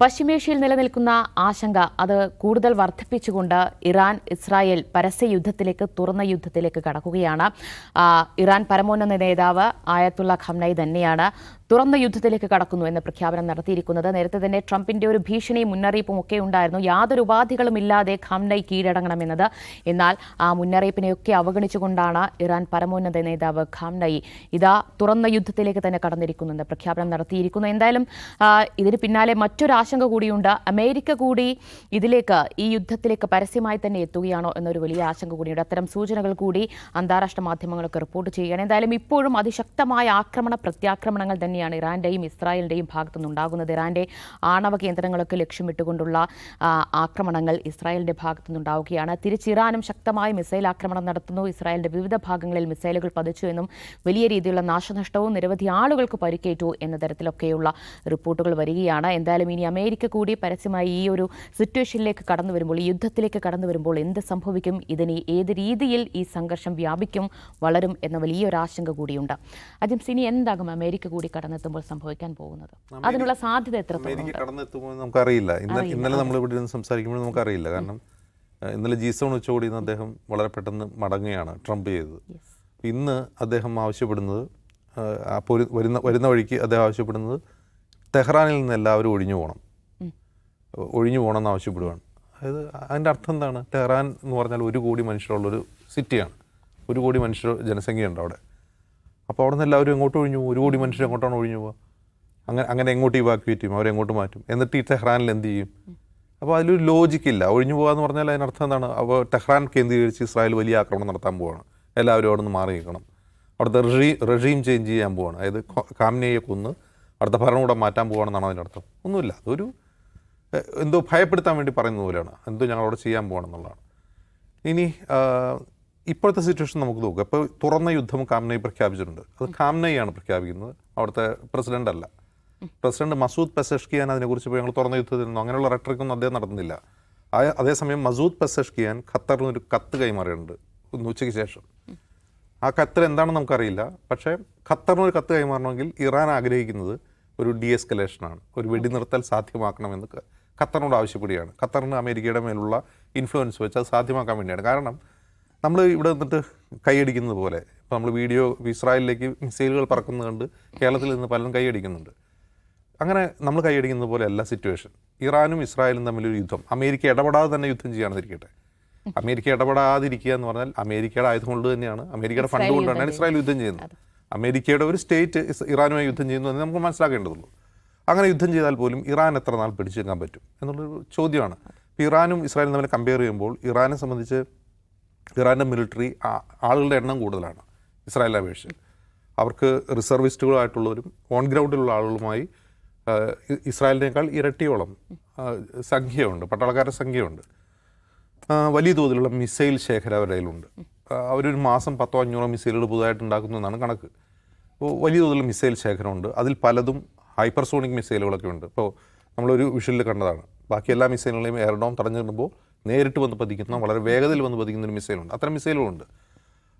പശ്ചിമേഷ്യയിൽ നിലനിൽക്കുന്ന ആശങ്ക അത് കൂടുതൽ വർദ്ധിപ്പിച്ചുകൊണ്ട് ഇറാൻ ഇസ്രായേൽ പരസ്യ യുദ്ധത്തിലേക്ക് തുറന്ന യുദ്ധത്തിലേക്ക് കടക്കുകയാണ്. ഇറാൻ പരമോന്നത നേതാവ് ആയത്തുള്ള ഖംനൈ തന്നെയാണ് തുറന്ന യുദ്ധത്തിലേക്ക് കടക്കുന്നു എന്ന പ്രഖ്യാപനം നടത്തിയിരിക്കുന്നത്. നേരത്തെ തന്നെ ട്രംപിന്റെ ഒരു ഭീഷണിയും മുന്നറിയിപ്പും ഒക്കെ ഉണ്ടായിരുന്നു. യാതൊരു ഉപാധികളും ഇല്ലാതെ ഖംനൈ കീഴടങ്ങണമെന്നത് എന്നാൽ ആ മുന്നറിയിപ്പിനെയൊക്കെ അവഗണിച്ചുകൊണ്ടാണ് ഇറാൻ പരമോന്നത നേതാവ് ഖാംനൈ ഇതാ തുറന്ന യുദ്ധത്തിലേക്ക് തന്നെ കടന്നിരിക്കുന്നു എന്ന പ്രഖ്യാപനം നടത്തിയിരിക്കുന്നു. എന്തായാലും ഇതിന് പിന്നാലെ മറ്റൊരു ആശങ്ക കൂടിയുണ്ട്. അമേരിക്ക കൂടി ഇതിലേക്ക് ഈ യുദ്ധത്തിലേക്ക് പരസ്യമായി തന്നെ എത്തുകയാണോ എന്നൊരു വലിയ ആശങ്ക കൂടിയുണ്ട്. അത്തരം സൂചനകൾ കൂടി അന്താരാഷ്ട്ര മാധ്യമങ്ങളൊക്കെ റിപ്പോർട്ട് ചെയ്യുകയാണ്. എന്തായാലും ഇപ്പോഴും അതിശക്തമായ ആക്രമണ പ്രത്യാക്രമണങ്ങൾ തന്നെയാണ് ഇറാന്റെയും ഇസ്രായേലിന്റെയും ഭാഗത്തുനിന്നുണ്ടാകുന്നത് ഇറാന്റെ ആണവ കേന്ദ്രങ്ങളൊക്കെ ലക്ഷ്യമിട്ടുകൊണ്ടുള്ള ആക്രമണങ്ങൾ ഇസ്രായേലിന്റെ ഭാഗത്തുനിന്നുണ്ടാവുകയാണ് തിരിച്ച് ഇറാനും ശക്തമായ മിസൈൽ ആക്രമണം നടത്തുന്നു. ഇസ്രായേലിന്റെ വിവിധ ഭാഗങ്ങളിൽ മിസൈലുകൾ പതിച്ചു എന്നും വലിയ രീതിയിലുള്ള നാശനഷ്ടവും നിരവധി ആളുകൾക്ക് പരിക്കേറ്റു എന്ന തരത്തിലൊക്കെയുള്ള റിപ്പോർട്ടുകൾ വരികയാണ്. എന്തായാലും ഇനി അമേരിക്ക കൂടി പരസ്യമായി ഈ ഒരു സിറ്റുവേഷനിലേക്ക് കടന്നു വരുമ്പോൾ ഈ യുദ്ധത്തിലേക്ക് കടന്നു വരുമ്പോൾ എന്ത് സംഭവിക്കും? ഇതിന് ഏത് രീതിയിൽ ഈ സംഘർഷം വ്യാപിക്കും? വളരും എന്ന വലിയൊരു ആശങ്ക കൂടിയുണ്ട്. അജിംസ് ഇനി എന്താകും? അമേരിക്ക കൂടി കടന്നെത്തുമ്പോൾ സംഭവിക്കാൻ പോകുന്നത്. അതിനുള്ള സാധ്യത എന്ന് നമുക്കറിയില്ല. ഇന്നലെ ഇന്നലെ നമ്മൾ ഇവിടെ നിന്ന് സംസാരിക്കുമ്പോൾ നമുക്കറിയില്ല. കാരണം ഇന്നലെ ജി സെവൻ ഉച്ചകോടിയിൽ നിന്ന് അദ്ദേഹം വളരെ പെട്ടെന്ന് മടങ്ങുകയാണ് ട്രംപ് ചെയ്തത്. ഇന്ന് അദ്ദേഹം ആവശ്യപ്പെടുന്നത് വരുന്ന വരുന്ന വഴിക്ക് അദ്ദേഹം ആവശ്യപ്പെടുന്നത് തെഹ്റാനിൽ നിന്ന് എല്ലാവരും ഒഴിഞ്ഞു പോകണം. ഒഴിഞ്ഞു പോകണം എന്ന് ആവശ്യപ്പെടുകയാണ് അതായത് അതിന്റെ അർത്ഥം എന്താണ്? ടെഹ്റാൻ എന്ന് പറഞ്ഞാൽ ഒരു കോടി മനുഷ്യരുള്ളൊരു സിറ്റിയാണ്. ഒരു കോടി മനുഷ്യർ ജനസംഖ്യയുണ്ട് അവിടെ. അപ്പോൾ അവിടെ നിന്ന് എല്ലാവരും എങ്ങോട്ട് ഒഴിഞ്ഞു പോകും? ഒരു കോടി മനുഷ്യർ എങ്ങോട്ടാണ് ഒഴിഞ്ഞു പോകുക? അങ്ങനെ അങ്ങനെ എങ്ങോട്ട് ഇവാക്യുവേറ്റ് ചെയ്യും അവരെ എങ്ങോട്ട് മാറ്റും? എന്നിട്ട് ഈ ടെഹ്റാനിൽ എന്ത് ചെയ്യും? അപ്പോൾ അതിലൊരു ലോജിക്ക് ഇല്ല. ഒഴിഞ്ഞു പോകുക എന്ന് പറഞ്ഞാൽ അതിനർത്ഥം എന്താണ്? അപ്പോൾ ടെഹ്റാൻ കേന്ദ്രീകരിച്ച് ഇസ്രായേൽ വലിയ ആക്രമണം നടത്താൻ പോവാണ്. എല്ലാവരും അവിടെ നിന്ന് മാറിയിരിക്കണം അവിടുത്തെ റെജീ റെജീം ചേഞ്ച് ചെയ്യാൻ പോവാണ്. അതായത് കാമിനെയെ കൊന്ന് അവിടുത്തെ ഭരണകൂടം മാറ്റാൻ പോവാണെന്നാണ് അതിന്റെ അർത്ഥം. ഒന്നുമില്ല. അതൊരു എന്തോ ഭയപ്പെടുത്താൻ വേണ്ടി പറയുന്ന പോലെയാണ്. എന്തോ ഞങ്ങളവിടെ ചെയ്യാൻ പോകണം എന്നുള്ളതാണ് ഇനി ഇപ്പോഴത്തെ സിറ്റുവേഷൻ നമുക്ക് നോക്കുക ഇപ്പോൾ തുറന്ന യുദ്ധം കാംനൈ പ്രഖ്യാപിച്ചിട്ടുണ്ട്. അത് കാംനൈയാണ് പ്രഖ്യാപിക്കുന്നത്. അവിടുത്തെ പ്രസിഡന്റ് അല്ല. പ്രസിഡന്റ് മസൂദ് പെസഷ്കിയാൻ അതിനെക്കുറിച്ച് ഇപ്പോൾ ഞങ്ങൾ തുറന്ന യുദ്ധത്തിൽ നിന്നു അങ്ങനെയുള്ള റെട്രിക്കൊന്നും അദ്ദേഹം നടത്തുന്നില്ല. അതേസമയം മസൂദ് പെസഷ്കിയാൻ ഖത്തറിന് ഒരു കത്ത് കൈമാറിയിട്ടുണ്ട് ഒന്ന് ഉച്ചയ്ക്ക് ശേഷം. ആ കത്തിൽ എന്താണെന്ന് നമുക്കറിയില്ല. പക്ഷേ ഖത്തറിന് ഒരു കത്ത് കൈമാറണമെങ്കിൽ ഇറാൻ ആഗ്രഹിക്കുന്നത് ഒരു ഡി എസ്കലേഷനാണ് ഒരു വെടിനിർത്തൽ സാധ്യമാക്കണമെന്ന് ഖത്തറിനോട് ആവശ്യപ്പെടുകയാണ്. ഖത്തറിന് അമേരിക്കയുടെ മേലുള്ള ഇൻഫ്ലുവൻസ് വെച്ച് അത് സാധ്യമാക്കാൻ വേണ്ടിയാണ്. കാരണം നമ്മൾ ഇവിടെ നിന്നിട്ട് കൈയടിക്കുന്നത് പോലെ. ഇപ്പോൾ നമ്മൾ വീഡിയോ ഇസ്രായേലിലേക്ക് മിസൈലുകൾ പറക്കുന്നത് കണ്ട് കേരളത്തിൽ നിന്ന് പലരും കൈയടിക്കുന്നുണ്ട്. അങ്ങനെ നമ്മൾ കൈയടിക്കുന്നത് പോലെ അല്ല സിറ്റുവേഷൻ ഇറാനും ഇസ്രായേലും തമ്മിലൊരു യുദ്ധം. അമേരിക്ക ഇടപെടാതെ തന്നെ യുദ്ധം ചെയ്യാണെന്നിരിക്കട്ടെ അമേരിക്ക ഇടപെടാതിരിക്കുക എന്ന് പറഞ്ഞാൽ അമേരിക്കയുടെ ആയുധം കൊണ്ട് തന്നെയാണ്. അമേരിക്കയുടെ ഫണ്ട് കൊണ്ട് കൊണ്ടാണ് ഇസ്രായേൽ യുദ്ധം ചെയ്യുന്നത്. അമേരിക്കയുടെ ഒരു സ്റ്റേറ്റ് ഇറാനുമായി യുദ്ധം ചെയ്യുന്നു എന്ന് നമുക്ക് മനസ്സിലാക്കേണ്ടതുള്ളൂ. അങ്ങനെ യുദ്ധം ചെയ്താൽ പോലും ഇറാൻ എത്ര നാൾ പിടിച്ചു നിൽക്കാൻ പറ്റും എന്നുള്ളൊരു ചോദ്യമാണ്. ഇപ്പോൾ ഇറാനും ഇസ്രായേലും തമ്മിൽ കമ്പയർ ചെയ്യുമ്പോൾ ഇറാനെ സംബന്ധിച്ച് ഇറാന്റെ മിലിറ്ററി ആളുകളുടെ എണ്ണം കൂടുതലാണ് ഇസ്രായേൽ അപേക്ഷിച്ച്. അവർക്ക് റിസർവിസ്റ്റുകളായിട്ടുള്ളവരും ഓൺ ഗ്രൗണ്ടിലുള്ള ആളുകളുമായി ഇസ്രായേലിനേക്കാൾ ഇരട്ടിയോളം സംഖ്യയുണ്ട് പട്ടാളക്കാരുടെ സംഖ്യയുണ്ട്. വലിയ തോതിലുള്ള മിസൈൽ ശേഖരം അവരുടെ കയ്യിലുണ്ട്. അവരൊരു മാസം പത്തോ അഞ്ഞൂറോ മിസൈലുകൾ പുതുതായിട്ട് ഉണ്ടാക്കുന്നു എന്നാണ് കണക്ക്. അപ്പോൾ വലിയ തോതിലുള്ള മിസൈൽ ശേഖരമുണ്ട്. അതിൽ പലതും ഹൈപ്പർസോണിക് മിസൈലുകളൊക്കെ ഉണ്ട്. ഇപ്പോൾ നമ്മളൊരു വിഷലിൽ കണ്ടതാണ്. ബാക്കി എല്ലാ മിസൈലുകളെയും എയർഡോം തടഞ്ഞു നിർത്തുമ്പോൾ നേരിട്ട് വന്ന് പതിക്കുന്ന വളരെ വേഗതയിൽ വന്ന് പതിക്കുന്ന ഒരു മിസൈലുണ്ട്. അത്തരം മിസൈലുകളുണ്ട്.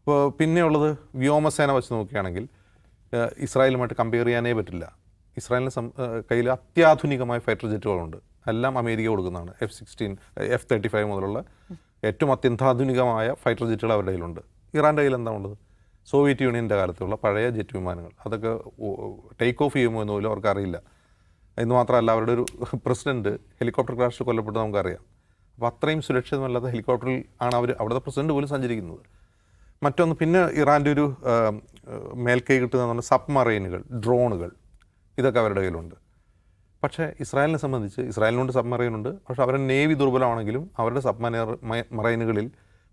അപ്പോൾ പിന്നെയുള്ളത് വ്യോമസേന വെച്ച് നോക്കുകയാണെങ്കിൽ ഇസ്രായേലുമായിട്ട് കമ്പയർ ചെയ്യാനേ പറ്റില്ല. ഏഹ്, കയ്യിൽ അത്യാധുനികമായ ഫൈറ്റർ ജെറ്റുകളുണ്ട് എല്ലാം അമേരിക്ക കൊടുക്കുന്നതാണ്. F sixteen F thirty five മുതലുള്ള ഏറ്റവും അത്യന്താധുനികമായ ഫൈറ്റർ ജെറ്റുകൾ അവരുടെ കയ്യിലുണ്ട്. ഇറാന്റെ കയ്യിൽ എന്താ ഉള്ളത്? സോവിയറ്റ് യൂണിയന്റെ കാലത്തുള്ള പഴയ ജെറ്റ് വിമാനങ്ങൾ. അതൊക്കെ ടേക്ക് ഓഫ് ചെയ്യുമോ എന്ന് പോലും അവർക്കറിയില്ല എന്ന് മാത്രമല്ല അവരുടെ ഒരു പ്രസിഡന്റ് ഹെലികോപ്റ്റർ ക്രാഷിൽ കൊല്ലപ്പെട്ടത് നമുക്കറിയാം. അപ്പോൾ അത്രയും സുരക്ഷിതമല്ലാത്ത ഹെലികോപ്റ്ററിൽ ആണ് അവർ അവിടുത്തെ പ്രസിഡന്റ് പോലും സഞ്ചരിക്കുന്നത്. മറ്റൊന്ന് പിന്നെ ഇറാന്റെ ഒരു മേൽക്കൈ കിട്ടുന്ന സബ്മറൈനുകൾ ഡ്രോണുകൾ ഇതൊക്കെ അവരുടെ കയ്യിലുണ്ട്. പക്ഷേ ഇസ്രായേലിനെ സംബന്ധിച്ച് ഇസ്രായേലിനുണ്ട് സബ്മറൈനുണ്ട്. പക്ഷേ അവരുടെ നേവി ദുർബലമാണെങ്കിലും അവരുടെ സബ്മറൈ മറൈനുകളിൽ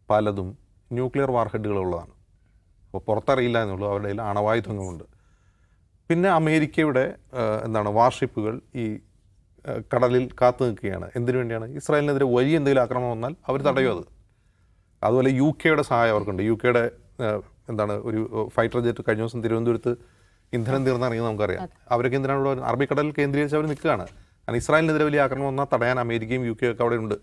പലതും ന്യൂക്ലിയർ വാർഹെഡുകളുള്ളതാണ് അപ്പോൾ പുറത്തറിയില്ല എന്നുള്ളൂ അവരുടെ കയ്യിൽ അണവായുധങ്ങളുണ്ട് പിന്നെ അമേരിക്കയുടെ എന്താണ് വാർഷിപ്പുകൾ ഈ കടലിൽ കാത്തു നിൽക്കുകയാണ്. എന്തിനു വേണ്ടിയാണ്? ഇസ്രായേലിനെതിരെ വലിയ എന്തെങ്കിലും ആക്രമണം വന്നാൽ അവർ തടയും അത്. അതുപോലെ യു കെയുടെ സഹായം അവർക്കുണ്ട്. യു കെയുടെ എന്താണ് ഒരു ഫൈറ്റർ ജെറ്റ് കഴിഞ്ഞ ദിവസം തിരുവനന്തപുരത്ത് ഇന്ധനം തീർന്നിറങ്ങിയത് നമുക്കറിയാം. അവരൊക്കെ എന്തിനാണ് ഇവിടെ അറബിക്കടലിൽ കേന്ദ്രീകരിച്ച് അവർ നിൽക്കുകയാണ്. കാരണം ഇസ്രായേലിനെതിരെ വലിയ ആക്രമണം വന്നാൽ തടയാൻ അമേരിക്കയും യു കെയൊക്കെ ഒക്കെ അവിടെ ഉണ്ട്.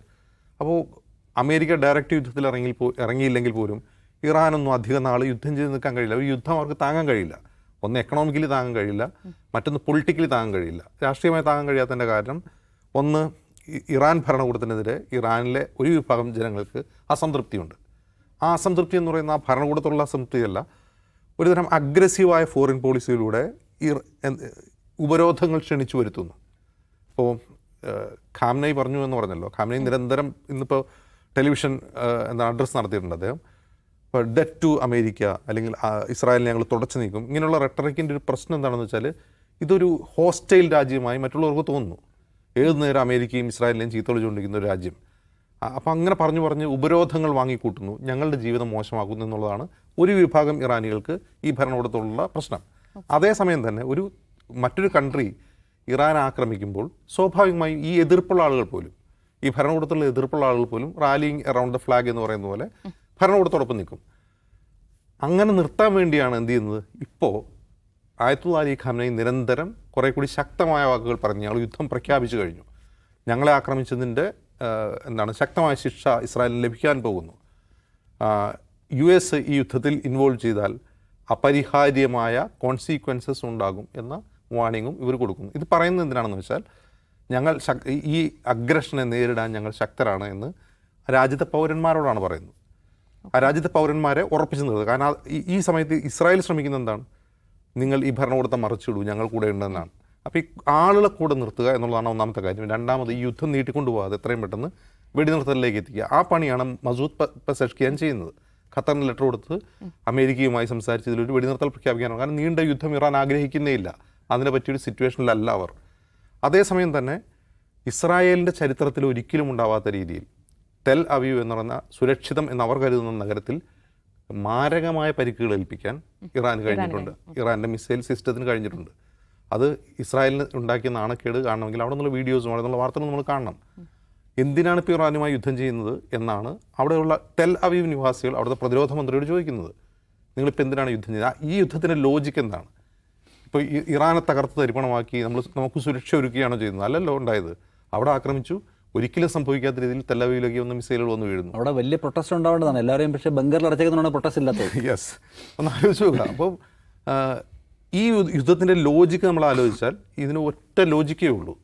അപ്പോൾ അമേരിക്ക ഡയറക്റ്റ് യുദ്ധത്തിൽ ഇറങ്ങി ഇറങ്ങിയില്ലെങ്കിൽ പോലും ഇറാനൊന്നും അധികം നാൾ യുദ്ധം ചെയ്ത് നിൽക്കാൻ കഴിയില്ല. ഒരു യുദ്ധം അവർക്ക് താങ്ങാൻ കഴിയില്ല. ഒന്ന് എക്കണോമിക്കലി താങ്ങാൻ കഴിയില്ല മറ്റൊന്ന് പൊളിറ്റിക്കലി താങ്ങാൻ കഴിയില്ല. രാഷ്ട്രീയമായി താങ്ങാൻ കഴിയാത്തതിന്റെ കാരണം ഒന്ന് ഇറാൻ ഭരണകൂടത്തിനെതിരെ ഇറാനിലെ ഒരു വിഭാഗം ജനങ്ങൾക്ക് അസംതൃപ്തിയുണ്ട്. ആ അസംതൃപ്തി എന്ന് പറയുന്ന ആ ഭരണകൂടത്തുള്ള അസംതൃപ്തിയല്ല ഒരുതരം അഗ്രസീവായ ഫോറിൻ പോളിസിയിലൂടെ ഉപരോധങ്ങൾ ക്ഷണിച്ചു വരുത്തുന്നു. ഇപ്പോൾ ഖാംനൈ പറഞ്ഞു എന്ന് പറഞ്ഞല്ലോ ഖാംനൈ നിരന്തരം ഇന്നിപ്പോൾ ടെലിവിഷൻ എന്താ അഡ്രസ്സ് നടത്തിയിട്ടുണ്ട് അദ്ദേഹം. ഇപ്പോൾ ഡെറ്റ് ടു അമേരിക്ക അല്ലെങ്കിൽ ഇസ്രായേലിനെ ഞങ്ങൾ തുടച്ചു നീക്കും. ഇങ്ങനെയുള്ള റെട്ടറിക്കിന്റെ ഒരു പ്രശ്നം എന്താണെന്ന് വെച്ചാൽ ഇതൊരു ഹോസ്റ്റൈൽ രാജ്യമായി മറ്റുള്ളവർക്ക് തോന്നുന്നു. ഏത് നേരം അമേരിക്കയും ഇസ്രായേലിനെയും ചീത്ത വിളിച്ചുകൊണ്ടിരിക്കുന്ന ഒരു രാജ്യം. അപ്പം അങ്ങനെ പറഞ്ഞു പറഞ്ഞ് ഉപരോധങ്ങൾ വാങ്ങിക്കൂട്ടുന്നു. ഞങ്ങളുടെ ജീവിതം മോശമാക്കുന്നു എന്നുള്ളതാണ് ഒരു വിഭാഗം ഇറാനികൾക്ക് ഈ ഭരണകൂടത്തോടുള്ള പ്രശ്നം. അതേസമയം തന്നെ ഒരു മറ്റൊരു കൺട്രി ഇറാൻ ആക്രമിക്കുമ്പോൾ സ്വാഭാവികമായും ഈ എതിർപ്പുള്ള ആളുകൾ പോലും ഈ ഭരണകൂടത്തിലുള്ള എതിർപ്പുള്ള ആളുകൾ പോലും റാലിങ് അറൗണ്ട് ദ ഫ്ലാഗ് എന്ന് പറയുന്ന പോലെ ഭരണകൂടത്തോടൊപ്പം നിൽക്കും. അങ്ങനെ നിർത്താൻ വേണ്ടിയാണ് എന്ത് ചെയ്യുന്നത്? ഇപ്പോൾ ആയത്തുള്ള അലി ഖാമിനെ നിരന്തരം കുറേ കൂടി ശക്തമായ വാക്കുകൾ പറഞ്ഞ് ഞങ്ങൾ യുദ്ധം പ്രഖ്യാപിച്ചു കഴിഞ്ഞു. ഞങ്ങളെ ആക്രമിച്ചതിന്റെ എന്താണ് ശക്തമായ ശിക്ഷ ഇസ്രായേലിന് ലഭിക്കാൻ പോകുന്നു. യു എസ് ഈ യുദ്ധത്തിൽ ഇൻവോൾവ് ചെയ്താൽ അപരിഹാര്യമായ കോൺസിക്വൻസസ് ഉണ്ടാകും എന്ന വാണിങ്ങും ഇവർ കൊടുക്കുന്നു. ഇത് പറയുന്നത് എന്തിനാണെന്ന് വെച്ചാൽ ഞങ്ങൾ ഈ അഗ്രഷനെ നേരിടാൻ ഞങ്ങൾ ശക്തരാണ് എന്ന് രാജ്യത്തെ പൗരന്മാരോടാണ് പറയുന്നത്. ആ രാജ്യത്തെ പൗരന്മാരെ ഉറപ്പിച്ചു നിർത്തുക കാരണം ഈ- സമയത്ത് ഇസ്രായേൽ ശ്രമിക്കുന്ന എന്താണ്? നിങ്ങൾ ഈ ഭരണകൂടത്തെ മറിച്ചിടൂ ഞങ്ങൾ കൂടെ ഉണ്ടെന്നാണ്. അപ്പോൾ ഈ ആളുകളെ കൂടെ നിർത്തുക എന്നുള്ളതാണ് ഒന്നാമത്തെ കാര്യം. രണ്ടാമത് ഈ യുദ്ധം നീട്ടിക്കൊണ്ടുപോകാതെ എത്രയും പെട്ടെന്ന് വെടിനിർത്തലിലേക്ക് എത്തിക്കുക. ആ പണിയാണ് മസൂദ് പെസഷ്കിയാൻ ചെയ്യുന്നത്. ഖത്തറിന് ലെറ്റർ കൊടുത്ത് അമേരിക്കയുമായി സംസാരിച്ച് ഇതിലൊരു വെടിനിർത്തൽ പ്രഖ്യാപിക്കാനാണ്. കാരണം നീണ്ട യുദ്ധം ഇറാൻ ആഗ്രഹിക്കുന്നേ ഇല്ല. അതിനെ പറ്റിയൊരു സിറ്റുവേഷനിലല്ല അവർ. അതേസമയം തന്നെ ഇസ്രായേലിന്റെ ചരിത്രത്തിൽ ഒരിക്കലും ഉണ്ടാവാത്ത രീതിയിൽ ടെൽ അവീവ് എന്ന് പറയുന്ന സുരക്ഷിതം എന്ന് അവർ കരുതുന്ന നഗരത്തിൽ മാരകമായ പരിക്കുകൾ ഏൽപ്പിക്കാൻ ഇറാൻ കഴിഞ്ഞിട്ടുണ്ട്. ഇറാന്റെ മിസൈൽ സിസ്റ്റത്തിന് കഴിഞ്ഞിട്ടുണ്ട്. അത് ഇസ്രായേലിന് ഉണ്ടാക്കിയ നാണക്കേട് കാണണമെങ്കിൽ അവിടെ നിന്നുള്ള വീഡിയോസും അവിടെ നിന്നുള്ള വാർത്തകളും നമ്മൾ കാണണം. എന്തിനാണ് ഇപ്പോൾ ഇറാനുമായി യുദ്ധം ചെയ്യുന്നത് എന്നാണ് അവിടെയുള്ള ടെൽ അവീവ് നിവാസികൾ അവിടുത്തെ പ്രതിരോധ മന്ത്രിയോട് ചോദിക്കുന്നത്. നിങ്ങളിപ്പോൾ എന്തിനാണ് യുദ്ധം ചെയ്യുന്നത്? ഈ യുദ്ധത്തിന്റെ ലോജിക്ക് എന്താണ്? ഇപ്പോൾ ഇറാനെ തകർത്ത് തരിപ്പണമാക്കി നമ്മൾ നമുക്ക് സുരക്ഷ ഒരുക്കുകയാണോ ചെയ്യുന്നത്? അല്ലല്ലോ ഉണ്ടായത്. അവിടെ ആക്രമിച്ചു. ഒരിക്കലും സംഭവിക്കാത്ത രീതിയിൽ തെല്ലവയിലേക്ക് വന്ന മിസൈലുകൾ വന്നു വീഴുന്നു. അവിടെ വലിയ പ്രൊട്ടസ്റ്റ് ഉണ്ടാവേണ്ടതാണ്. എല്ലാവരെയും പക്ഷേ ബംഗറിൽ അടച്ചേക്കുന്നതാണ് പ്രൊട്ടസ്റ്റ് ഇല്ലാത്തത്. യെസ് ഒന്ന് ആലോചിച്ച് നോക്കുക. അപ്പോൾ ഈ യുദ്ധത്തിന്റെ ലോജിക്ക് നമ്മൾ ആലോചിച്ചാൽ ഇതിന് ഒറ്റ ലോജിക്കേ ഉള്ളൂ.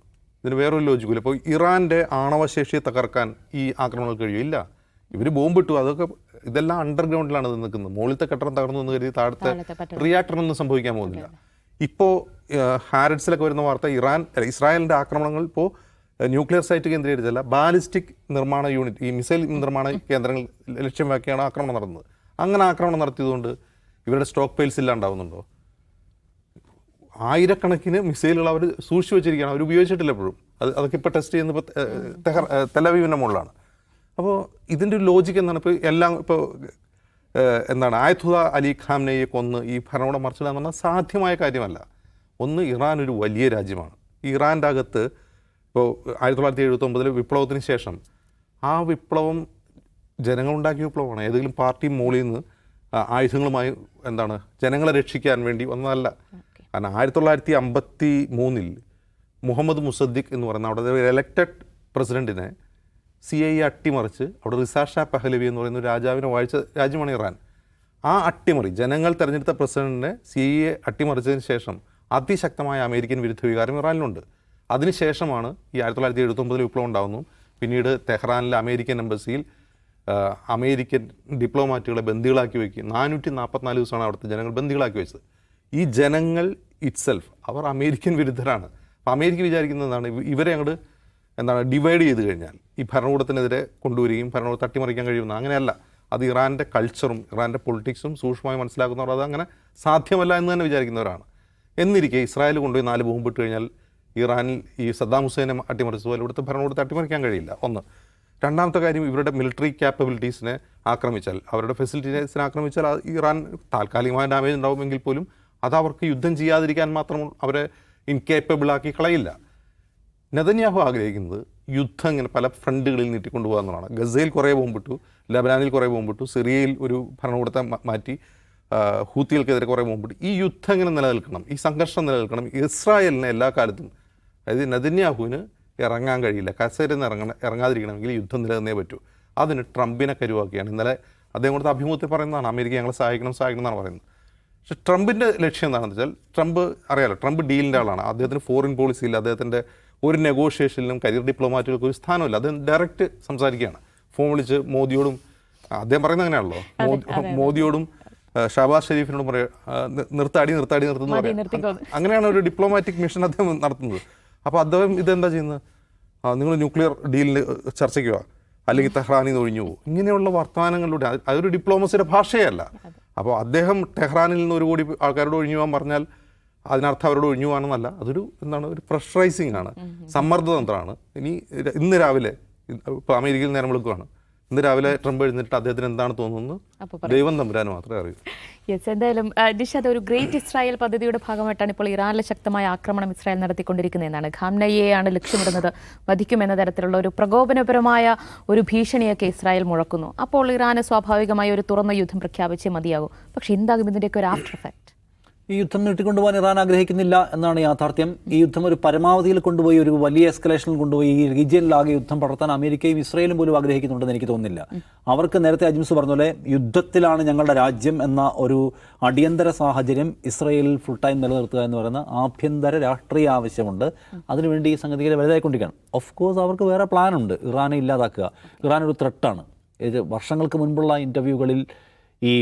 ഇതിന് വേറൊരു ലോജിക്കില്ല ഇപ്പോൾ ഇറാന്റെ ആണവശേഷിയെ തകർക്കാൻ ഈ ആക്രമണങ്ങൾ കഴിയില്ല ഇവർ ബോംബിട്ടു. അതൊക്കെ ഇതെല്ലാം അണ്ടർഗ്രൗണ്ടിലാണ് ഇത് നിൽക്കുന്നത്. മുകളിലത്തെ കെട്ടിടം തകർന്നു എന്ന് കരുതി താഴത്തെ റിയാക്ടറിനൊന്നും. റിയാക്ടറൊന്നും സംഭവിക്കാൻ പോകുന്നില്ല. ഇപ്പോൾ ഹാരഡ്സിലൊക്കെ വരുന്ന വാർത്ത ഇറാൻ ഇസ്രായേലിന്റെ ആക്രമണങ്ങൾ ഇപ്പോൾ ന്യൂക്ലിയർ സൈറ്റ് കേന്ദ്രീകരിച്ചല്ല ബാലിസ്റ്റിക് നിർമ്മാണ യൂണിറ്റ് ഈ മിസൈൽ നിർമ്മാണ കേന്ദ്രങ്ങൾ ലക്ഷ്യമാക്കിയാണ് ആക്രമണം നടന്നത്. അങ്ങനെ ആക്രമണം നടത്തിയതുകൊണ്ട് ഇവരുടെ സ്റ്റോക്ക് പെയിൽസ് ഇല്ലാണ്ടാവുന്നുണ്ടോ ആയിരക്കണക്കിന് മിസൈലുകൾ അവർ സൂക്ഷിച്ചു വെച്ചിരിക്കുകയാണ്. അവർ ഉപയോഗിച്ചിട്ടില്ല എപ്പോഴും അത് അതൊക്കെ ഇപ്പോൾ ടെസ്റ്റ് ചെയ്യുന്നത് ഇപ്പോൾ തെലവീവിന്റെ മുകളിലാണ്. അപ്പോൾ ഇതിന്റെ ഒരു ലോജിക്ക് എന്താണ്? ഇപ്പോൾ എല്ലാം ഇപ്പോൾ എന്താണ്? ആയത്തുദ അലി ഖാംനയെ കൊന്ന് ഈ ഭരണകൂടം മറിച്ചിടുക എന്ന് പറഞ്ഞാൽ സാധ്യമായ കാര്യമല്ല. ഒന്ന് ഇറാൻ ഒരു വലിയ രാജ്യമാണ്. ഇറാന്റെ അകത്ത് ഇപ്പോൾ ആയിരത്തി തൊള്ളായിരത്തി എഴുപത്തൊമ്പതിലെ വിപ്ലവത്തിന് ശേഷം ആ വിപ്ലവം ജനങ്ങളുണ്ടാക്കിയ വിപ്ലവമാണ്. ഏതെങ്കിലും പാർട്ടി മുകളിൽ നിന്ന് ആയുധങ്ങളുമായി എന്താണ് ജനങ്ങളെ രക്ഷിക്കാൻ വേണ്ടി വന്നതല്ല. കാരണം ആയിരത്തി തൊള്ളായിരത്തി അമ്പത്തി മൂന്നിൽ മുഹമ്മദ് മുസദ്ദിഖ് എന്ന് പറയുന്ന അവിടെ ഒരു എലക്റ്റഡ് പ്രസിഡന്റിനെ സി ഐ അട്ടിമറിച്ച് അവിടെ റിസാ ഷാ പഹലവി എന്ന് പറയുന്ന രാജാവിനെ വായിച്ച രാജ്യമാണ് ഇറാൻ. ആ അട്ടിമറി ജനങ്ങൾ തെരഞ്ഞെടുത്ത പ്രസിഡന്റിനെ സി ഐ എ അട്ടിമറിച്ചതിന് ശേഷം അതിശക്തമായ അമേരിക്കൻ വിരുദ്ധ വികാരം ഇറാനിലുണ്ട്. അതിനുശേഷമാണ് ഈ ആയിരത്തി തൊള്ളായിരത്തി എഴുപത്തൊമ്പതിൽ വിപ്ലവം ഉണ്ടാകുന്നു പിന്നീട് തെഹ്റാനിലെ അമേരിക്കൻ എംബസിയിൽ അമേരിക്കൻ ഡിപ്ലോമാറ്റുകളെ ബന്ദികളാക്കി വയ്ക്കുക നാനൂറ്റി നാൽപ്പത്തിനാല് ദിവസമാണ് അവിടുത്തെ ജനങ്ങൾ ബന്ദികളാക്കി വെച്ചത്. ഈ ജനങ്ങൾ ഇറ്റ്സെൽഫ് അവർ അമേരിക്കൻ വിരുദ്ധരാണ്. അപ്പോൾ അമേരിക്ക വിചാരിക്കുന്നത് എന്താണ്? ഇവരെ അങ്ങോട്ട് എന്താണ് ഡിവൈഡ് ചെയ്ത് കഴിഞ്ഞാൽ ഈ ഭരണകൂടത്തിനെതിരെ കൊണ്ടുവരികയും ഭരണകൂടം തട്ടിമറിക്കാൻ കഴിയുന്ന അങ്ങനെയല്ല. അത് ഇറാന്റെ കൾച്ചറും ഇറാന്റെ പൊളിറ്റിക്സും സൂക്ഷ്മമായി മനസ്സിലാക്കുന്നവർ അത് അങ്ങനെ സാധ്യമല്ല എന്ന് തന്നെ വിചാരിക്കുന്നവരാണ്. എന്നിരിക്കെ ഇസ്രായേൽ കൊണ്ടുപോയി നാല് ബോംബിട്ട് കഴിഞ്ഞാൽ ഇറാനിൽ ഈ സദ്ദാം ഹുസൈനെ അട്ടിമറിച്ചതുപോലെ ഇവിടുത്തെ ഭരണകൂടത്തെ അട്ടിമറിക്കാൻ കഴിയില്ല. ഒന്ന്. രണ്ടാമത്തെ കാര്യം ഇവരുടെ മിലിറ്ററി ക്യാപ്പബിലിറ്റീസിനെ ആക്രമിച്ചാൽ അവരുടെ ഫെസിലിറ്റീസിനെ ആക്രമിച്ചാൽ ഇറാൻ താൽക്കാലികമായ ഡാമേജ് ഉണ്ടാവുമെങ്കിൽ പോലും അത് അവർക്ക് യുദ്ധം ചെയ്യാതിരിക്കാൻ മാത്രം അവരെ ഇൻകേപ്പബിൾ ആക്കി കളയില്ല. നെതന്യാഹു ആഗ്രഹിക്കുന്നത് യുദ്ധം ഇങ്ങനെ പല ഫ്രണ്ടുകളിൽ നീട്ടിക്കൊണ്ടുപോകുക എന്നുള്ളതാണ്. ഗസയിൽ കുറേ ബോംബിട്ടു ലബനാനിൽ കുറേ ബോംബിട്ടു സിറിയയിൽ ഒരു ഭരണകൂടത്തെ മാറ്റി ഹൂത്തികൾക്കെതിരെ കുറേ ബോംബിട്ടു. ഈ യുദ്ധം ഇങ്ങനെ നിലനിൽക്കണം ഈ സംഘർഷം നിലനിൽക്കണം ഇസ്രായേലിനെ എല്ലാ കാലത്തും അതായത് നദന്യാഹുവിന് ഇറങ്ങാൻ കഴിയില്ല. കസേരന്ന് ഇറങ്ങണ ഇറങ്ങാതിരിക്കണമെങ്കിൽ യുദ്ധം നിലനിന്നേ പറ്റൂ. അതിന് ട്രംപിനെ കരുവാക്കിയാണ്. ഇന്നലെ അദ്ദേഹം കൊടുത്ത അഭിമുഖത്തിൽ പറയുന്നതാണ് അമേരിക്ക ഞങ്ങളെ സഹായിക്കണം സഹായിക്കണം എന്നാണ് പറയുന്നത്. പക്ഷെ ട്രംപിന്റെ ലക്ഷ്യം എന്താണെന്ന് വെച്ചാൽ ട്രംപ് അറിയാലോ ട്രംപ് ഡീലിന്റെ ആളാണ്. അദ്ദേഹത്തിന് ഫോറിൻ പോളിസിയിൽ അദ്ദേഹത്തിന്റെ ഒരു നെഗോഷിയേഷനിലും കരിയർ ഡിപ്ലോമാറ്റുകൾക്ക് ഒരു സ്ഥാനമില്ല. അദ്ദേഹം ഡയറക്റ്റ് സംസാരിക്കുകയാണ്. ഫോൺ വിളിച്ച് മോദിയോടും അദ്ദേഹം പറയുന്നത് അങ്ങനെയാണല്ലോ. മോദിയോടും ഷാബാസ് ഷെരീഫിനോടും പറയുക നിർത്താടി നിർത്താടി നിർത്തുന്നു പറയാം. അങ്ങനെയാണ് ഒരു ഡിപ്ലോമാറ്റിക് മിഷൻ അദ്ദേഹം നടത്തുന്നത്. അപ്പോൾ അദ്ദേഹം ഇതെന്താ ചെയ്യുന്നത് ആ, നിങ്ങൾ ന്യൂക്ലിയർ ഡീലിൽ ചർച്ചയ്ക്ക് വാ. അല്ലെങ്കിൽ തെഹ്റാനിൽ നിന്ന് ഒഴിഞ്ഞു പോകും. ഇങ്ങനെയുള്ള വർത്തമാനങ്ങളിലൂടെ അതൊരു ഡിപ്ലോമസിയുടെ ഭാഷയല്ല. അപ്പോൾ അദ്ദേഹം ടെഹ്റാനിൽ നിന്ന് ഒരു കോടി ആൾക്കാരോട് ഒഴിഞ്ഞു പോകാൻ പറഞ്ഞാൽ അതിനർത്ഥം അവരോട് ഒഴിഞ്ഞു പോകാനെന്നല്ല. അതൊരു എന്താണ് ഒരു പ്രഷറൈസിങ് ആണ്. സമ്മർദ്ദതന്ത്രമാണ് ഇനി ഇന്ന് രാവിലെ ഇപ്പോൾ അമേരിക്കയിൽ നേരം വിളിക്കുകയാണ് ഇന്ന് രാവിലെ ട്രംപ് എഴുന്നിട്ട് അദ്ദേഹത്തിന് എന്താണ് തോന്നുന്നത്? ദൈവം തമ്പുരാൻ മാത്രമേ അറിയൂ. യെസ് എന്തായാലും ഡിഷാദ് ഒരു ഗ്രേറ്റ് ഇസ്രായേൽ പദ്ധതിയുടെ ഭാഗമായിട്ടാണ് ഇപ്പോൾ ഇറാനിലെ ശക്തമായ ആക്രമണം ഇസ്രായേൽ നടത്തിക്കൊണ്ടിരിക്കുന്നതെന്നാണ്. ഖാംനയെയാണ് ലക്ഷ്യമിടുന്നത്. വധിക്കുമെന്ന തരത്തിലുള്ള ഒരു പ്രകോപനപരമായ ഒരു ഭീഷണിയൊക്കെ ഇസ്രായേൽ മുഴക്കുന്നു. അപ്പോൾ ഇറാന് സ്വാഭാവികമായി ഒരു തുറന്ന യുദ്ധം പ്രഖ്യാപിച്ചേ മതിയാകും. പക്ഷേ എന്താകും ഇതിന്റെയൊക്കെ ഒരു ആഫ്റ്റർ എഫക്റ്റ് ഈ യുദ്ധം നീട്ടിക്കൊണ്ടുപോകാൻ ഇറാൻ ആഗ്രഹിക്കുന്നില്ല എന്നാണ് യാഥാർത്ഥ്യം. ഈ യുദ്ധം ഒരു പരമാവധിയിൽ കൊണ്ടുപോയി ഒരു വലിയ എസ്കലേഷനിൽ കൊണ്ടുപോയി ഈ റീജിയനിലാകെ യുദ്ധം പടർത്താൻ അമേരിക്കയും ഇസ്രയേലും പോലും ആഗ്രഹിക്കുന്നുണ്ടെന്ന് എനിക്ക് തോന്നുന്നില്ല. അവർക്ക് നേരത്തെ അജിംസ് പറഞ്ഞ പോലെ യുദ്ധത്തിലാണ് ഞങ്ങളുടെ രാജ്യം എന്ന ഒരു അടിയന്തര സാഹചര്യം ഇസ്രയേലിൽ ഫുൾ ടൈം നിലനിർത്തുക എന്ന് പറയുന്ന ആഭ്യന്തര രാഷ്ട്രീയ ആവശ്യമുണ്ട്. അതിനുവേണ്ടി ഈ സംഗതികൾ വലുതായിക്കൊണ്ടിരിക്കുകയാണ്. ഓഫ് കോഴ്സ് അവർക്ക് വേറെ പ്ലാനുണ്ട് ഇറാനെ ഇല്ലാതാക്കുക. ഇറാൻ ഒരു ത്രെട്ടാണ് ഇത് വർഷങ്ങൾക്ക് മുൻപുള്ള ഇന്റർവ്യൂകളിൽ ഈ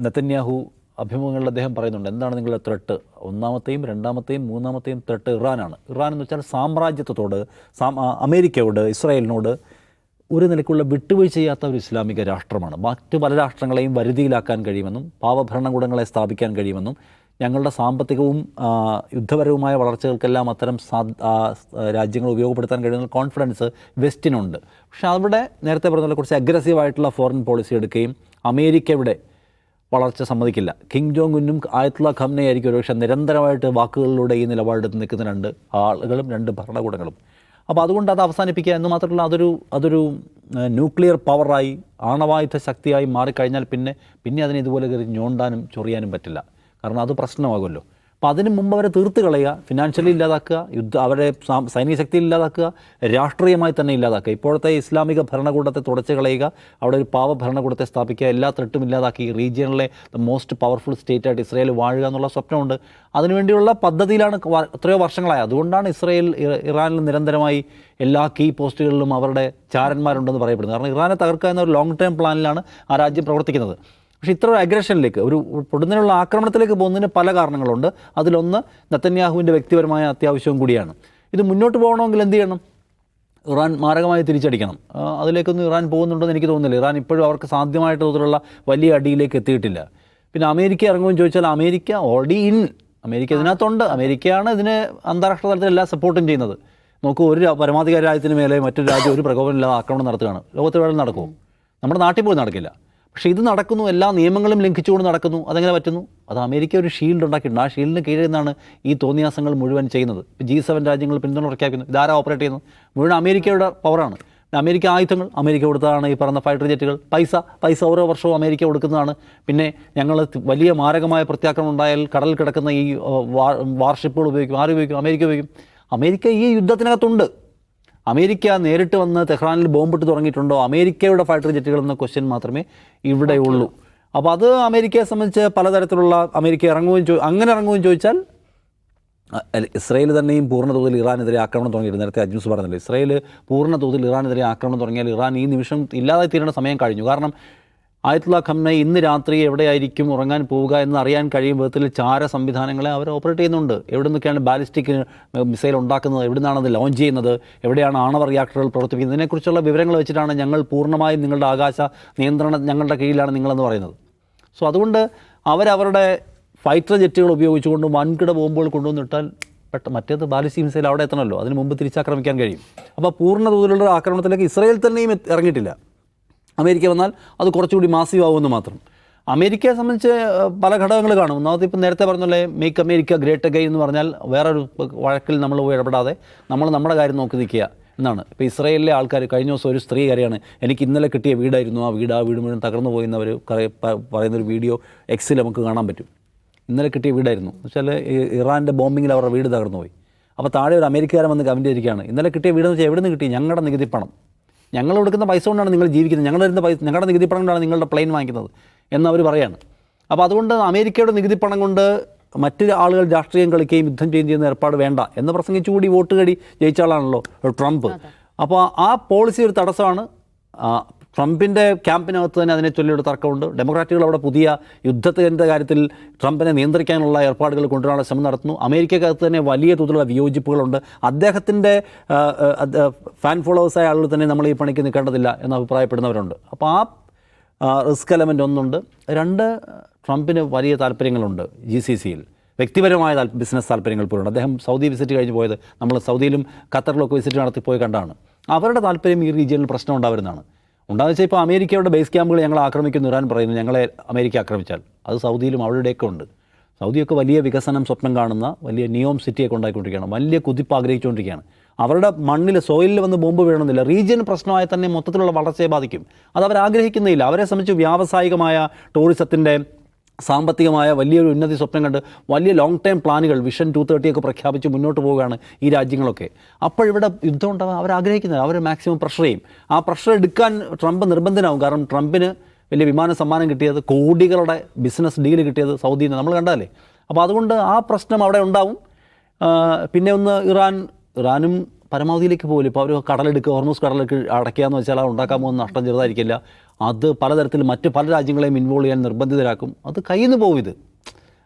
നെത്തന്യാഹു അഭിമുഖങ്ങളിൽ അദ്ദേഹം പറയുന്നുണ്ട് എന്താണ് നിങ്ങളുടെ ത്രെട്ട് ഒന്നാമത്തെയും രണ്ടാമത്തെയും മൂന്നാമത്തെയും ത്രെട്ട് ഇറാനാണ്. ഇറാൻ എന്ന് വെച്ചാൽ സാമ്രാജ്യത്വത്തോട് അമേരിക്കയോട് ഇസ്രായേലിനോട് ഒരു നിലയ്ക്കുള്ള വിട്ടുവീഴ്ച ചെയ്യാത്ത ഒരു ഇസ്ലാമിക രാഷ്ട്രമാണ്. മറ്റ് പല രാഷ്ട്രങ്ങളെയും വരുതിയിലാക്കാൻ കഴിയുമെന്നും പാവഭരണകൂടങ്ങളെ സ്ഥാപിക്കാൻ കഴിയുമെന്നും ഞങ്ങളുടെ സാമ്പത്തികവും യുദ്ധപരവുമായ വളർച്ചകൾക്കെല്ലാം അത്തരം രാജ്യങ്ങൾ ഉപയോഗപ്പെടുത്താൻ കഴിയുന്ന കോൺഫിഡൻസ് വെസ്റ്റിനുണ്ട്. പക്ഷേ അവിടെ നേരത്തെ പറഞ്ഞ പോലെ കുറച്ച് അഗ്രസീവായിട്ടുള്ള ഫോറിൻ പോളിസി എടുക്കുകയും അമേരിക്കയുടെ വളർച്ച സമ്മതിക്കില്ല. കിങ് ജോങ് ഉന്നും ആയത്തുള്ള ഖംനെ ആയിരിക്കും ഒരുപക്ഷെ നിരന്തരമായിട്ട് വാക്കുകളിലൂടെ ഈ നിലപാടെടുത്ത് നിൽക്കുന്ന രണ്ട് ആളുകളും രണ്ട് ഭരണകൂടങ്ങളും. അപ്പോൾ അതുകൊണ്ട് അത് അവസാനിപ്പിക്കുക എന്ന് മാത്രമല്ല അതൊരു അതൊരു ന്യൂക്ലിയർ പവറായി ആണവായുധ ശക്തിയായി മാറിക്കഴിഞ്ഞാൽ പിന്നെ പിന്നെ അതിനെ ഇതുപോലെ കയറി ഞോണ്ടാനും ചൊറിയാനും പറ്റില്ല. കാരണം അത് പ്രശ്നമാകുമല്ലോ. അപ്പോൾ അതിന് മുമ്പ് അവരെ തീർത്ത് കളയുക ഫിനാൻഷ്യലി ഇല്ലാതാക്കുക യുദ്ധ അവരെ സൈനിക ശക്തി ഇല്ലാതാക്കുക രാഷ്ട്രീയമായി തന്നെ ഇല്ലാതാക്കുക. ഇപ്പോഴത്തെ ഇസ്ലാമിക ഭരണകൂടത്തെ തുടച്ചു കളയുക അവിടെ ഒരു പാവ ഭരണകൂടത്തെ സ്ഥാപിക്കുക എല്ലാ ത്രെട്ടും ഇല്ലാതാക്കി റീജിയണിലെ ദ മോസ്റ്റ് പവർഫുൾ സ്റ്റേറ്റ് ആയിട്ട് ഇസ്രായേൽ വാഴുക എന്നുള്ള സ്വപ്നമുണ്ട്. അതിനുവേണ്ടിയുള്ള പദ്ധതിയിലാണ് എത്രയോ വർഷങ്ങളായി. അതുകൊണ്ടാണ് ഇസ്രായേൽ ഇറാനിൽ നിരന്തരമായി എല്ലാ കീ പോസ്റ്റുകളിലും അവരുടെ ചാരന്മാരുണ്ടെന്ന് പറയപ്പെടുന്നത്. കാരണം ഇറാനെ തകർക്കുക എന്ന ഒരു ലോങ് ടേം പ്ലാനിലാണ് ആ രാജ്യം പ്രവർത്തിക്കുന്നത്. പക്ഷേ ഇത്ര ഒരു അഗ്രഷനിലേക്ക് ഒരു പൊടുന്നതിനുള്ള ആക്രമണത്തിലേക്ക് പോകുന്നതിന് പല കാരണങ്ങളുണ്ട്. അതിലൊന്ന് നത്തന്യാഹുവിന്റെ വ്യക്തിപരമായ അത്യാവശ്യവും കൂടിയാണ്. ഇത് മുന്നോട്ട് പോകണമെങ്കിൽ എന്ത് ചെയ്യണം? ഇറാൻ മാരകമായി തിരിച്ചടിക്കണം. അതിലേക്കൊന്നും ഇറാൻ പോകുന്നുണ്ടെന്ന് എനിക്ക് തോന്നുന്നില്ല. ഇറാൻ ഇപ്പോഴും അവർക്ക് സാധ്യമായിട്ട് തോതിലുള്ള വലിയ അടിയിലേക്ക് എത്തിയിട്ടില്ല. പിന്നെ അമേരിക്ക ഇറങ്ങുമെന്ന് ചോദിച്ചാൽ അമേരിക്ക ഓൾറെഡി ഇൻ അമേരിക്ക ഇതിനകത്തുണ്ട്. അമേരിക്കയാണ് ഇതിന് അന്താരാഷ്ട്ര തലത്തിൽ എല്ലാ സപ്പോർട്ടും ചെയ്യുന്നത്. നോക്കൂ ഒരു പരമാധികാര രാജ്യത്തിന് മേലെ മറ്റൊരു രാജ്യം ഒരു പ്രകോപനമില്ലാതെ ആക്രമണം നടത്തുകയാണ്. ലോകത്ത് വേണം നടക്കുമോ? നമ്മുടെ നാട്ടിൽ പോയി നടക്കില്ല. പക്ഷേ ഇത് നടക്കുന്നു എല്ലാ നിയമങ്ങളും ലംഘിച്ചുകൊണ്ട് നടക്കുന്നു. അതെങ്ങനെ പറ്റുന്നു? അത് അമേരിക്ക ഒരു ഷീൽഡ് ഉണ്ടാക്കിയിട്ടുണ്ട്. ആ ഷീൽഡിന് കീഴിൽ നിന്നാണ് ഈ തോന്നിയാസങ്ങൾ മുഴുവൻ ചെയ്യുന്നത്. ജി സെവൻ രാജ്യങ്ങൾ പിന്തുണ പ്രഖ്യാപിക്കുന്നു ഇതാരാ ഓപ്പറേറ്റ് ചെയ്യുന്നത്? മുഴുവൻ അമേരിക്കയുടെ പവറാണ് അമേരിക്ക ആയുധങ്ങൾ അമേരിക്ക കൊടുത്തതാണ് ഈ പറഞ്ഞ ഫൈറ്റർ ജെറ്റുകൾ പൈസ പൈസ ഓരോ വർഷവും അമേരിക്ക കൊടുക്കുന്നതാണ്. പിന്നെ ഞങ്ങൾ വലിയ മാരകമായ പ്രത്യാക്രമണം ഉണ്ടായാൽ കടലിൽ കിടക്കുന്ന ഈ വാർഷിപ്പുകൾ ഉപയോഗിക്കും. ആര് ഉപയോഗിക്കും? അമേരിക്ക ഉപയോഗിക്കും. അമേരിക്ക ഈ യുദ്ധത്തിനകത്തുണ്ട്. അമേരിക്ക നേരിട്ട് വന്ന് തെഹ്റാനിൽ ബോംബിട്ട് തുടങ്ങിയിട്ടുണ്ടോ? അമേരിക്കയുടെ ഫൈറ്റർ ജെറ്റുകൾ എന്ന ക്വസ്റ്റ്യൻ മാത്രമേ ഇവിടെ ഉള്ളൂ അപ്പോൾ അത് അമേരിക്കയെ സംബന്ധിച്ച് പലതരത്തിലുള്ള അമേരിക്ക ഇറങ്ങുകയും ചോ അങ്ങനെ ഇറങ്ങുകയും ചോദിച്ചാൽ ഇസ്രയേൽ തന്നെയും പൂർണ തോതിൽ ഇറാനെതിരെ ആക്രമണം തുടങ്ങിയിരുന്നു. നേരത്തെ അജ്യൂസ് പറഞ്ഞല്ലോ ഇസ്രയേൽ പൂർണ തോതിൽ ഇറാനെതിരെ ആക്രമണം തുടങ്ങിയാൽ ഇറാൻ ഈ നിമിഷം ഇല്ലാതെ തീരേണ്ട സമയം കഴിഞ്ഞു. കാരണം ആയത്തുള്ള ഖംനൈ ഇന്ന് രാത്രി എവിടെയായിരിക്കും ഉറങ്ങാൻ പോവുക എന്ന് അറിയാൻ കഴിയും വിധത്തിൽ ചാര സംവിധാനങ്ങളെ അവർ ഓപ്പറേറ്റ് ചെയ്യുന്നുണ്ട്. എവിടെ നിന്നൊക്കെയാണ് ബാലിസ്റ്റിക് മിസൈൽ ഉണ്ടാക്കുന്നത്? എവിടെ നിന്നാണ് അത് ലോഞ്ച് ചെയ്യുന്നത്? എവിടെയാണ് ആണവ റിയാക്ടറുകൾ പ്രവർത്തിപ്പിക്കുന്നത്? ഇതിനെക്കുറിച്ചുള്ള വിവരങ്ങൾ വെച്ചിട്ടാണ് ഞങ്ങൾ പൂർണമായും നിങ്ങളുടെ ആകാശ നിയന്ത്രണം ഞങ്ങളുടെ കീഴിലാണ് നിങ്ങളെന്ന് പറയുന്നത്. സോ അതുകൊണ്ട് അവരവരുടെ ഫൈറ്റർ ജെറ്റുകൾ ഉപയോഗിച്ചുകൊണ്ട് വൻകിട ബോംബുകൾ കൊണ്ടുവന്നിട്ടാൽ പെട്ട മറ്റേത് ബാലിസ്റ്റിക് മിസൈൽ അവിടെ എത്തണമല്ലോ. അതിന് മുമ്പ് തിരിച്ചാക്രമിക്കാൻ കഴിയും. അപ്പോൾ പൂർണ തോതിലുള്ള ആക്രമണത്തിലേക്ക് ഇസ്രയേൽ തന്നെയും ഇറങ്ങിയിട്ടില്ല. അമേരിക്ക വന്നാൽ അത് കുറച്ചുകൂടി മാസീവ് ആവുമെന്ന് മാത്രം. അമേരിക്കയെ സംബന്ധിച്ച് പല ഘടകങ്ങൾ കാണും. ഒന്നാമത് ഇപ്പം നേരത്തെ പറഞ്ഞല്ലേ മേക്ക് അമേരിക്ക ഗ്രേറ്റ് അഗൈൻ എന്ന് പറഞ്ഞാൽ വേറൊരു വഴക്കിൽ നമ്മൾ പോയി ഇടപെടാതെ നമ്മൾ നമ്മുടെ കാര്യം നോക്കി നിൽക്കുക എന്നാണ്. ഇപ്പോൾ ഇസ്രയേലിലെ ആൾക്കാർ കഴിഞ്ഞ ദിവസം ഒരു സ്ത്രീ കാര്യമാണ് എനിക്ക് ഇന്നലെ കിട്ടിയ വീടായിരുന്നു. ആ വീട് ആ വീട് മുഴുവൻ തകർന്നു പോയെന്നവർ പറയുന്നൊരു വീഡിയോ എക്സിൽ നമുക്ക് കാണാൻ പറ്റും. ഇന്നലെ കിട്ടിയ വീടായിരുന്നു. വെച്ചാൽ ഇറാന്റെ ബോംബിങ്ങിൽ അവരുടെ വീട് തകർന്നു പോയി. അപ്പോൾ താഴെ ഒരു അമേരിക്കക്കാരൻ വന്ന് കമന്റ് ചെയ്തിരിക്കുകയാണ് ഇന്നലെ കിട്ടിയ വീടെന്ന് വെച്ചാൽ എവിടെ നിന്ന് കിട്ടി? ഞങ്ങളുടെ നികുതി പണം. ഞങ്ങൾ കൊടുക്കുന്ന പൈസ കൊണ്ടാണ് നിങ്ങൾ ജീവിക്കുന്നത്. ഞങ്ങൾ തരുന്ന പൈസ ഞങ്ങളുടെ നികുതി പണം കൊണ്ടാണ് നിങ്ങളുടെ പ്ലെയിൻ വാങ്ങിക്കുന്നത് എന്നവർ പറയാണ്. അപ്പോൾ അതുകൊണ്ട് അമേരിക്കയുടെ നികുതി പണം കൊണ്ട് മറ്റ് ആളുകൾ രാഷ്ട്രീയം കളിക്കുകയും യുദ്ധം ചെയ്യുകയും ചെയ്യുന്ന ഏർപ്പാട് വേണ്ട എന്ന് പ്രസംഗിച്ചുകൂടി വോട്ട് കടി ജയിച്ച ആളാണല്ലോ ട്രംപ്. അപ്പോൾ ആ പോളിസി ഒരു തടസ്സമാണ്. ട്രംപിന്റെ ക്യാമ്പിനകത്ത് തന്നെ അതിനെ ചൊല്ലിയൊരു തർക്കമുണ്ട്. ഡെമോക്രാറ്റുകൾ അവിടെ പുതിയ യുദ്ധത്തിന്റെ കാര്യത്തിൽ ട്രംപിനെ നിയന്ത്രിക്കാനുള്ള ഏർപ്പാടുകൾ കൊണ്ടുവരാനുള്ള ശ്രമം നടത്തുന്നു. അമേരിക്കക്കകത്ത് തന്നെ വലിയ തോതിലുള്ള വിയോജിപ്പുകളുണ്ട്. അദ്ദേഹത്തിന്റെ ഫാൻ ഫോളോവേഴ്സായ ആളുകൾ തന്നെ നമ്മൾ ഈ പണിക്ക് നിൽക്കേണ്ടതില്ല എന്ന് അഭിപ്രായപ്പെടുന്നവരുണ്ട്. അപ്പോൾ ആ റിസ്ക് എലമെന്റ് ഒന്നുണ്ട്. രണ്ട് ട്രംപിന് വലിയ താല്പര്യങ്ങളുണ്ട് ജി സി സിയിൽ. വ്യക്തിപരമായ ബിസിനസ് താല്പര്യങ്ങൾ പോലുണ്ട്. അദ്ദേഹം സൗദി വിസിറ്റ് കഴിഞ്ഞ് പോയത് നമ്മൾ സൗദിയിലും ഖത്തറിലൊക്കെ വിസിറ്റ് നടത്തി പോയി കണ്ടാണ്. അവരുടെ താല്പര്യം ഈ റീജിയനിൽ പ്രശ്നം ഉണ്ടാവുന്നതാണ് ഉണ്ടാകുന്ന വെച്ചാൽ ഇപ്പോൾ അമേരിക്കയുടെ ബേസ് ക്യാമ്പുകൾ ഞങ്ങൾ ആക്രമിക്കുന്നു ഇറാൻ പറയുന്നു ഞങ്ങളെ അമേരിക്ക ആക്രമിച്ചാൽ. അത് സൗദിയിലും അവരുടെയൊക്കെ ഉണ്ട്. സൗദിയൊക്കെ വലിയ വികസനം സ്വപ്നം കാണുന്ന വലിയ നിയോം സിറ്റിയൊക്കെ ഉണ്ടായിക്കൊണ്ടിരിക്കുകയാണ്. വലിയ കുതിപ്പ് ആഗ്രഹിച്ചുകൊണ്ടിരിക്കുകയാണ്. അവരുടെ മണ്ണിൽ സോയിലിൽ വന്ന് ബോംബ് വീഴണമെന്നില്ല. റീജിയൻ പ്രശ്നമായ തന്നെ മൊത്തത്തിലുള്ള വളർച്ചയെ ബാധിക്കും. അത് അവർ ആഗ്രഹിക്കുന്നില്ല അവരെ സംബന്ധിച്ച് വ്യാവസായികമായ ടൂറിസത്തിന്റെ സാമ്പത്തികമായ വലിയൊരു ഉന്നതി സ്വപ്നം കണ്ട് വലിയ ലോങ് ടൈം പ്ലാനുകൾ വിഷൻ ടു തേർട്ടിയൊക്കെ പ്രഖ്യാപിച്ച് മുന്നോട്ട് പോവുകയാണ് ഈ രാജ്യങ്ങളൊക്കെ. അപ്പോഴിവിടെ യുദ്ധം ഉണ്ടാകാൻ അവർ ആഗ്രഹിക്കുന്നത് അവർ മാക്സിമം പ്രഷർ ചെയ്യും. ആ പ്രഷർ എടുക്കാൻ ട്രംപ് നിർബന്ധനാവും കാരണം ട്രംപിന് വലിയ വിമാന സമ്മാനം കിട്ടിയത് കോടികളുടെ ബിസിനസ് ഡീൽ കിട്ടിയത് സൗദിയിൽ നിന്ന്. നമ്മൾ കണ്ടതല്ലേ? അപ്പോൾ അതുകൊണ്ട് ആ പ്രശ്നം അവിടെ ഉണ്ടാവും. പിന്നെ ഒന്ന് ഇറാൻ ഇറാനും പരമാവധിയിലേക്ക് പോകില്ല ഇപ്പോൾ അവർ കടലെടുക്കുക ഹോർമോസ് അടയ്ക്കുക എന്ന് വെച്ചാൽ അത് ഉണ്ടാക്കാൻ പോകുന്ന നഷ്ടം ചെറുതായിരിക്കില്ല. അത് പലതരത്തിൽ മറ്റ് പല രാജ്യങ്ങളെയും ഇൻവോൾവ് ചെയ്യാൻ നിർബന്ധിതരാക്കും. അത് കയ്യിൽ നിന്ന് പോകും ഇത്.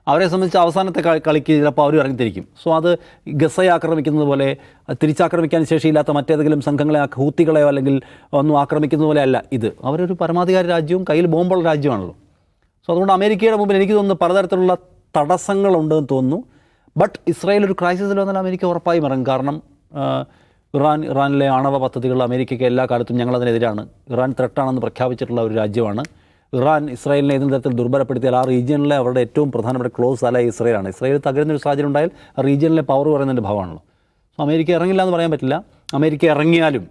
അവരെ സംബന്ധിച്ച് അവസാനത്തെ കളി- കളിക്ക് ചിലപ്പോൾ അവർ ഇറങ്ങിത്തിരിക്കും. സോ അത് ഗസയെ ആക്രമിക്കുന്നത് പോലെ തിരിച്ചാക്രമിക്കാൻ ശേഷിയില്ലാത്ത മറ്റേതെങ്കിലും സംഘങ്ങളെ ഹൂത്തികളെയോ അല്ലെങ്കിൽ ഒന്നും ആക്രമിക്കുന്നത് പോലെ അല്ല ഇത്. അവരൊരു പരമാധികാര രാജ്യവും കയ്യിൽ ബോംബുള്ള രാജ്യമാണല്ലോ. സോ അതുകൊണ്ട് അമേരിക്കയുടെ മുമ്പിൽ എനിക്ക് തോന്നുന്നു പലതരത്തിലുള്ള തടസ്സങ്ങളുണ്ടെന്ന് തോന്നുന്നു. ബട്ട് ഇസ്രായേൽ ഒരു ക്രൈസിസിൽ വന്നാൽ അമേരിക്ക ഉറപ്പായും ഇറങ്ങും. കാരണം ഇറാൻ ഇറാനിലെ ആണവ പദ്ധതികൾ അമേരിക്കയ്ക്ക് എല്ലാ കാലത്തും ഞങ്ങളതിനെതിരാണ്. ഇറാൻ ത്രട്ടാണെന്ന് പ്രഖ്യാപിച്ചിട്ടുള്ള ഒരു രാജ്യമാണ്. ഇറാൻ ഇസ്രായേലിനെ ഏതെങ്കിലും തരത്തിൽ ദുർബലപ്പെടുത്തിയാൽ ആ റീജിയനിലെ അവരുടെ ഏറ്റവും പ്രധാനപ്പെട്ട ക്ലോസ് അല ഇസ്രായേലാണ്. ഇസ്രായേൽ തകരുന്ന ഒരു സാഹചര്യം ഉണ്ടായാൽ ആ റീജിയനിലെ പവർ പറയുന്നതിന്റെ ഭാവമാണല്ലോ സോ അമേരിക്ക ഇറങ്ങില്ല എന്ന് പറയാൻ പറ്റില്ല. അമേരിക്ക ഇറങ്ങിയാലും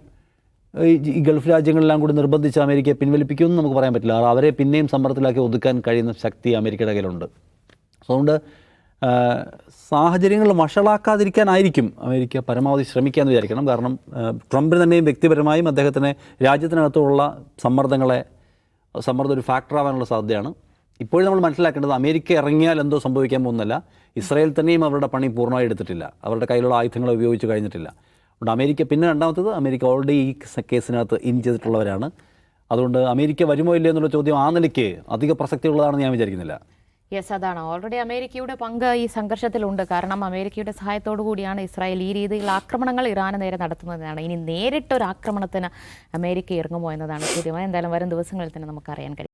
ഈ ഗൾഫ് രാജ്യങ്ങളെല്ലാം കൂടി നിർബന്ധിച്ച് അമേരിക്കയെ പിൻവലിപ്പിക്കുമെന്ന് നമുക്ക് പറയാൻ പറ്റില്ല. അവരെ പിന്നെയും സമ്മർദ്ദത്തിലാക്കി ഒതുക്കാൻ കഴിയുന്ന ശക്തി അമേരിക്കയുടെ കയ്യിലുണ്ട്. അതുകൊണ്ട് സാഹചര്യങ്ങൾ വഷളാക്കാതിരിക്കാനായിരിക്കും അമേരിക്ക പരമാവധി ശ്രമിക്കാമെന്ന് വിചാരിക്കണം. കാരണം ട്രംപിന് തന്നെയും വ്യക്തിപരമായും അദ്ദേഹത്തിന് രാജ്യത്തിനകത്തുള്ള സമ്മർദ്ദങ്ങളെ സമ്മർദ്ദം ഒരു ഫാക്ടറാവാനുള്ള സാധ്യതയാണ്. ഇപ്പോഴും നമ്മൾ മനസ്സിലാക്കേണ്ടത് അമേരിക്ക ഇറങ്ങിയാൽ എന്തോ സംഭവിക്കാൻ പോകുന്നില്ല ഇസ്രായേൽ തന്നെയും അവരുടെ പണി പൂർണമായി എടുത്തിട്ടില്ല. അവരുടെ കയ്യിലുള്ള ആയുധങ്ങളെ ഉപയോഗിച്ച് കഴിഞ്ഞിട്ടില്ല. അതുകൊണ്ട് അമേരിക്ക പിന്നെ രണ്ടാമത്തത് അമേരിക്ക ഓൾറെഡി ഈ കേസിനകത്ത് ഇൻ ചെയ്തിട്ടുള്ളവരാണ്. അതുകൊണ്ട് അമേരിക്ക വരുമോ ഇല്ലയോ എന്നുള്ള ചോദ്യം ആ നിലയ്ക്ക് അധിക പ്രസക്തിയുള്ളതാണെന്ന് ഞാൻ വിചാരിക്കുന്നില്ല. യെസ് അതാണ്. ഓൾറെഡി അമേരിക്കയുടെ പങ്ക് ഈ സംഘർഷത്തിലുണ്ട്. കാരണം അമേരിക്കയുടെ സഹായത്തോടു കൂടിയാണ് ഇസ്രായേൽ ഈ രീതിയിൽ ആക്രമണങ്ങൾ ഇറാന് നേരെ നടത്തുന്നതാണ്. ഇനി നേരിട്ടൊരു ആക്രമണത്തിന് അമേരിക്ക ഇറങ്ങുമോ എന്നതാണ് ചോദ്യം. എന്തായാലും വരും ദിവസങ്ങളിൽ തന്നെ നമുക്കറിയാൻ കഴിയും.